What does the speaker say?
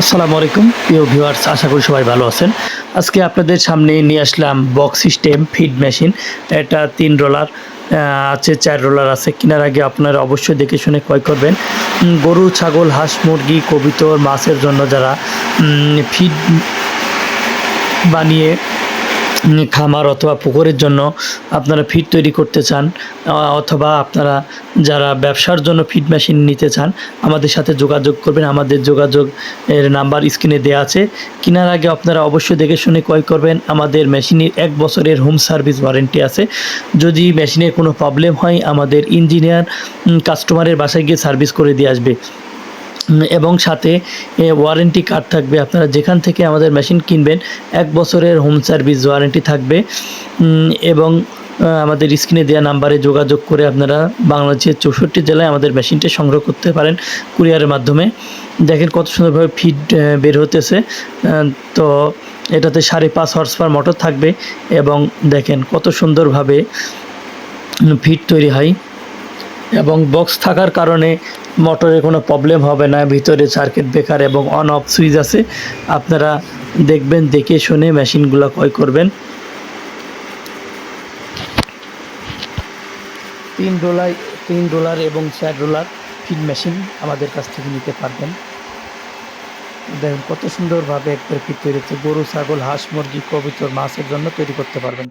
আসসালামু আলাইকুম, প্রিয় ভিউয়ার্স, আশা করি সবাই ভালো আছেন। আজকে আপনাদের সামনে নিয়ে আসলাম বক্স সিস্টেম ফিড মেশিন। এটা তিন রোলার আছে, চার রোলার আছে, কেনার আগে আপনারা অবশ্যই দেখে শুনে ক্রয় করবেন। গরু, ছাগল, হাঁস, মুরগি, কবিতর, মাছের জন্য যারা ফিড বানিয়ে খামার অথবা পুকুরের জন্য আপনারা ফিড তৈরি করতে চান অথবা আপনারা যারা ব্যবসার জন্য ফিড মেশিন নিতে চান, আমাদের সাথে যোগাযোগ করবেন। আমাদের যোগাযোগ এর নাম্বার স্ক্রিনে দেওয়া আছে। কেনার আগে আপনারা অবশ্যই দেখে শুনে ক্রয় করবেন। আমাদের মেশিনের এক বছরের হোম সার্ভিস ওয়ারেন্টি আছে। যদি মেশিনের কোনো প্রবলেম হয়, আমাদের ইঞ্জিনিয়ার কাস্টমারের বাসায় গিয়ে সার্ভিস করে দিয়ে আসবে। এবং সাথে ওয়ারেন্টি কার্ড থাকবে। আপনারা যেখান থেকে আমাদের মেশিন কিনবেন, এক বছরের হোম সার্ভিস ওয়ারেন্টি থাকবে। এবং আমাদের স্ক্রিনে দেওয়া নাম্বারে যোগাযোগ করে আপনারা বাংলাদেশের চৌষট্টি জেলায় আমাদের মেশিনটা সংগ্রহ করতে পারেন কুরিয়ারের মাধ্যমে। দেখেন কত সুন্দরভাবে ফিড বের হতেছে। তো এটাতে সাড়ে পাঁচ হর্স পার মোটর থাকবে এবং দেখেন কত সুন্দরভাবে ফিড তৈরি হয়। এবং বক্স থাকার কারণে মোটরে কোনো প্রবলেম হবে না, ভিতরে সার্কিট ব্রেকার এবং অন অফ সুইচ আছে। আপনারা দেখবেন, দেখে শুনে মেশিনগুলো ক্রয় করবেন। তিন ডলার তিন ডলার এবং চার ডলার ফিড মেশিন আমাদের কাছ থেকে নিতে পারবেন। দেখুন কত সুন্দরভাবে একবার ফিট তৈরি হচ্ছে গরু, ছাগল, হাঁস, মুরগি, কবিতর, মাছের জন্য তৈরি করতে পারবেন।